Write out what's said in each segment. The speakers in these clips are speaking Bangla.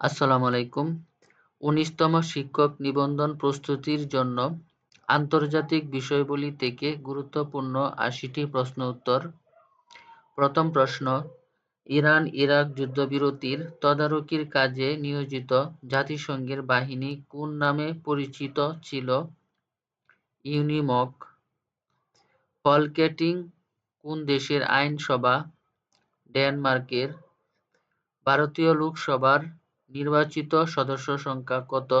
আসসালামু আলাইকুম। উনিশতম শিক্ষক নিবন্ধন প্রস্তুতির জন্য আন্তর্জাতিক বিষয়বলি থেকে গুরুত্বপূর্ণ আশিটি প্রশ্ন উত্তর। প্রথম প্রশ্ন, ইরান ইরাক যুদ্ধবিরতির তদারকির কাজে নিয়োজিত জাতিসংঘের বাহিনী কোন নামে পরিচিত ছিল? ইউনিমক। ফলকেটিং কোন দেশের আইনসভা? ডেনমার্কের। ভারতীয় লোকসভার নির্বাচিত সদস্য সংখ্যা কত?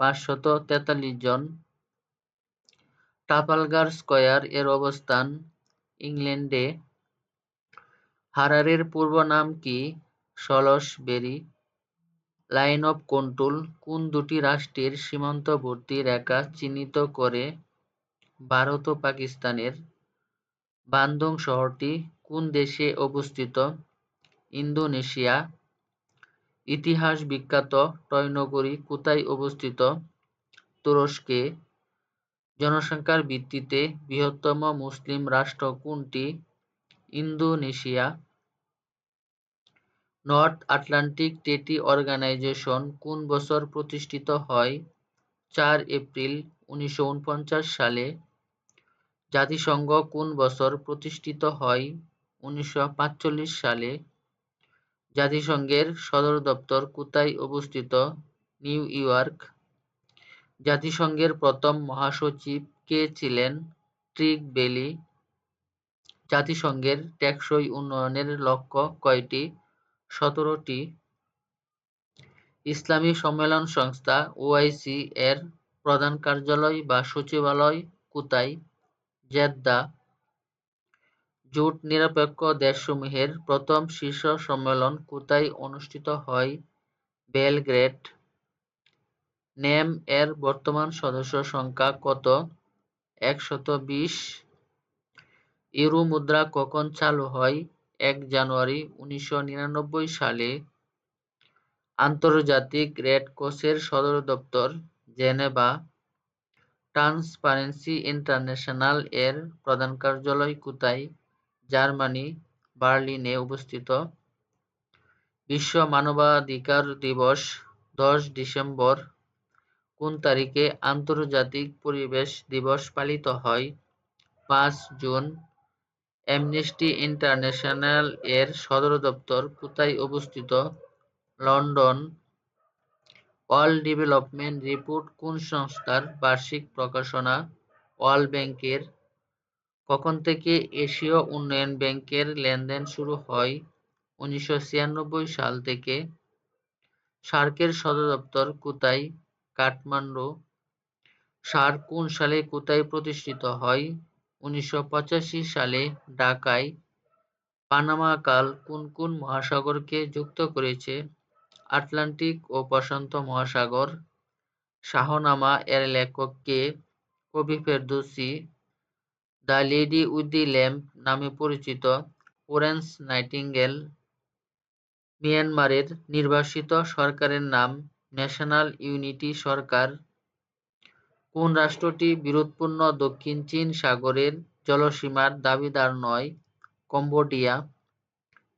পাঁচশত তেতাল্লিশ জন। টাফালগার স্কয়ার এর অবস্থান ইংল্যান্ডে। হারারের পূর্ব নাম কি? সলসবেরি। লাইন অফ কন্ট্রোল কোন দুটি রাষ্ট্রের সীমান্তবর্তী রেখা চিহ্নিত করে ভারত ও পাকিস্তানের? বান্দং শহরটি কোন দেশে অবস্থিত? ইন্দোনেশিয়া ইতিহাস বিখ্যাত টয় নগরী কোথায় অবস্থিত? তুরস্কে। জনসংখ্যার ভিত্তিতে বৃহত্তম মুসলিম রাষ্ট্র কোনটি? ইন্দোনেশিয়া। নর্থ আটলান্টিক টেটি অর্গানাইজেশন কোন বছর প্রতিষ্ঠিত হয়? চার এপ্রিল উনিশশো উনপঞ্চাশ সালে। জাতিসংঘ কোন বছর প্রতিষ্ঠিত হয়? উনিশশো সালে। জাতিসংঘের সদর দপ্তর কোথায় অবস্থিত নিউ ইয়র্ক। জাতিসংঘের প্রথম মহাসচিব কে ছিলেন? Trygve Lie. জাতিসংঘের টেকসই উন্নয়নের লক্ষ্য কয়টি? সতেরোটি। ইসলামী সম্মেলন সংস্থা ওআইসি এর প্রধান কার্যালয় বা সচিবালয় কোথায় জেদ্দা। জোট নিরপেক্ষ দেশসমূহের প্রথম শীর্ষ সম্মেলন কোথায় অনুষ্ঠিত হয়? বেলগ্রেড। নেম এর বর্তমান সদস্য সংখ্যা কত? একশত বিশ। ইউরো মুদ্রা কখন চালু হয়? এক জানুয়ারি উনিশশো নিরানব্বই সালে। আন্তর্জাতিক রেড ক্রসের সদর দপ্তর, জেনেভা। ট্রান্সপারেন্সি ইন্টারন্যাশনাল এর প্রধান কার্যালয় কোথায়? জার্মানি, বার্লিনে অবস্থিত। বিশ্ব মানবাধিকার দিবস, দশ ডিসেম্বর। কোন তারিখে আন্তর্জাতিক পরিবেশ দিবস পালিত হয়? পাঁচ জুন। অ্যামনেস্টি ইন্টারন্যাশনাল এর সদর দপ্তর কোথায় অবস্থিত? লন্ডন। ওয়ার্ল্ড ডেভেলপমেন্ট রিপোর্ট কোন সংস্থার বার্ষিক প্রকাশনা? ওয়ার্ল্ড ব্যাংকের কখন থেকে এশীয় উন্নয়ন ব্যাংকের লেনদেন শুরু হয়? উনিশশো ছিয়ানব্বই সাল থেকে সার্কের সদর দপ্তর কোথায়? কাঠমান্ডু। সার্ক কোন সালে কোথায় প্রতিষ্ঠিত হয়? উনিশশো পঁচাশি সালে ঢাকায় পানামা কাল কোন কোন মহাসাগরকে যুক্ত করেছে? আটলান্টিক ও প্রশান্ত মহাসাগর। শাহনামা এর লেখক কে? কবি Ferdowsi. The lady with the lamp নামে পরিচিত ফ্লোরেন্স নাইটিঙ্গেল, মিয়ানমারের নির্বাসিত সরকারের নাম ন্যাশনাল ইউনিটি সরকার। কোন রাষ্ট্রটি বিরোধপূর্ণ দক্ষিণ চীন সাগরের জলসীমার দাবিদার নয়? কম্বোডিয়া।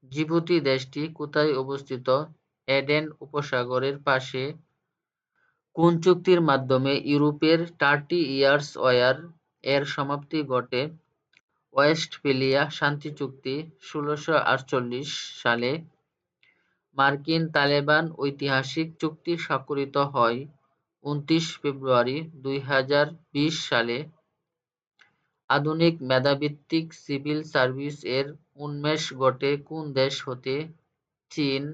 জিবুতি দেশটি কোথায় অবস্থিত? এডেন উপসাগরের পাশে। কোন চুক্তির মাধ্যমে ইউরোপের থার্টি ইয়ার্স ওয়ার এর সমাপ্তি ঘটে। ওয়েস্টফেলিয়া শান্তি চুক্তি ষোলোশো আটচল্লিশ সালে। মার্কিন তালেবান ঐতিহাসিক চুক্তি স্বাক্ষরিত হয় উনত্রিশ ফেব্রুয়ারি দুই হাজার বিশ সালে। আধুনিক মেধাভিত্তিক সিভিল সার্ভিস এর উন্মেষ ঘটে কোন দেশ হতে? চীন।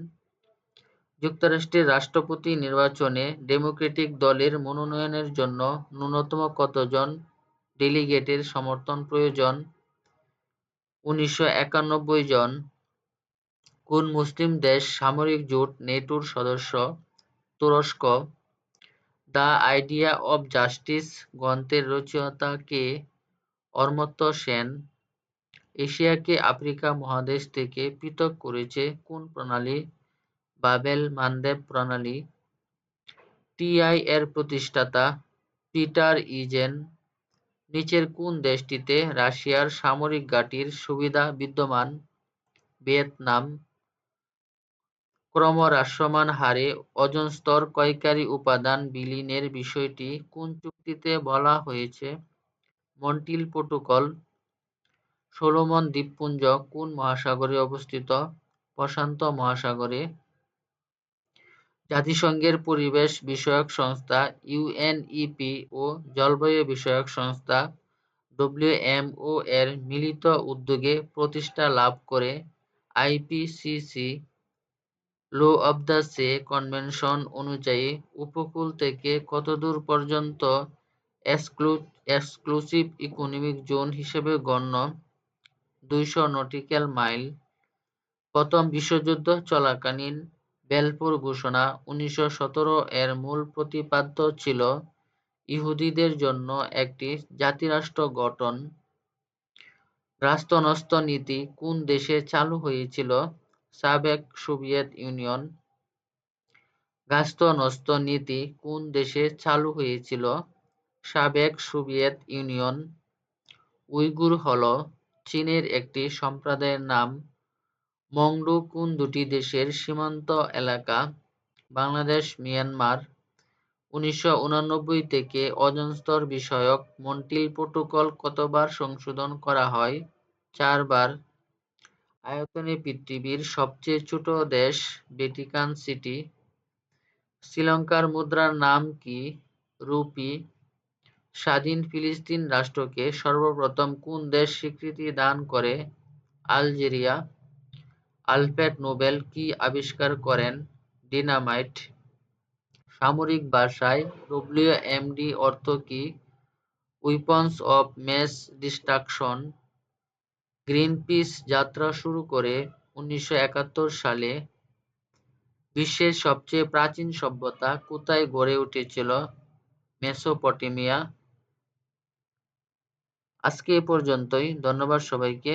যুক্তরাষ্ট্রের রাষ্ট্রপতি নির্বাচনে ডেমোক্রেটিক দলের মনোনয়নের জন্য ন্যূনতম কতজন ডেলিগেটের সমর্থন প্রয়োজন। উনিশশো একানব্বই জন কোন মুসলিম দেশ সামরিক জোট নেটোর সদস্য? তুরস্ক। দ্য আইডিয়া অব জাস্টিস গ্রন্থের রচয়িতা কে? অমর্ত্য সেন। এশিয়াকে আফ্রিকা মহাদেশ থেকে পৃথক করেছে কোন প্রণালী? বাবেল মানদেব প্রণালী। টিআই এর প্রতিষ্ঠাতা পিটার ইজেন। নিচের কোন দেশটিতে রাশিয়ার সামরিক ঘাঁটির সুবিধা বিদ্যমান? ভিয়েতনাম। ক্রমহ্রাসমান হারে ওজোন স্তর ক্ষয়কারী উপাদান বিলীনের বিষয়টি কোন চুক্তিতে বলা হয়েছে? Montreal protocol. সোলোমন দ্বীপপুঞ্জ কোন মহাসাগরে অবস্থিত? প্রশান্ত মহাসাগরে। জাতিসংঘের পরিবেশ বিষয়ক সংস্থা ইউএনইপি ও জলবায়ু বিষয়ক সংস্থা ডব্লিউএমও এর মিলিত উদ্যোগে প্রতিষ্ঠা লাভ করে IPCC law of the sea convention অনুযায়ী উপকূল থেকে কতদূর পর্যন্ত এক্সক্লুসিভ ইকোনমিক জোন হিসেবে গণ্য দুইশো নটিক্যাল মাইল প্রথম বিশ্বযুদ্ধ চলাকালীন বেলফোর ঘোষণা উনিশশো সতেরো এর মূল প্রতিপাদ্য ছিল ইহুদিদের জন্য একটি জাতিরাষ্ট্র গঠন। রাষ্ট্রনস্ত নীতি কোন দেশে চালু হয়েছিল? সাবেক সোভিয়েত ইউনিয়ন। গাস্ত নীতি কোন দেশে চালু হয়েছিল? সাবেক সোভিয়েত ইউনিয়ন। উইগুর হল চীনের একটি সম্প্রদায়ের নাম মংডু কোন দুটি দেশের সীমান্ত এলাকা বাংলাদেশ, মিয়ানমার। উনিশশো থেকে ওজোন স্তর বিষয়ক মন্টিল প্রোটোকল কতবার সংশোধন করা হয়? চারবার। আয়তনে পৃথিবীর সবচেয়ে ছোট দেশ ভ্যাটিকান সিটি। শ্রীলঙ্কার মুদ্রার নাম কি? রুপি। স্বাধীন ফিলিস্তিন রাষ্ট্রকে সর্বপ্রথম কোন দেশ স্বীকৃতি দান করে? আলজেরিয়া। আলফ্রেড নোবেল কি আবিষ্কার করেন? ডিনামাইট। সামরিক ভাষায় ডব্লিউএমডি অর্থ কি? Weapons of mass destruction. Greenpeace যাত্রা শুরু করে উনিশশো একাত্তর সালে। বিশ্বের সবচেয়ে প্রাচীন সভ্যতা কোথায় গড়ে উঠেছিল? মেসোপটেমিয়া। আজকে এ পর্যন্তই। ধন্যবাদ সবাইকে।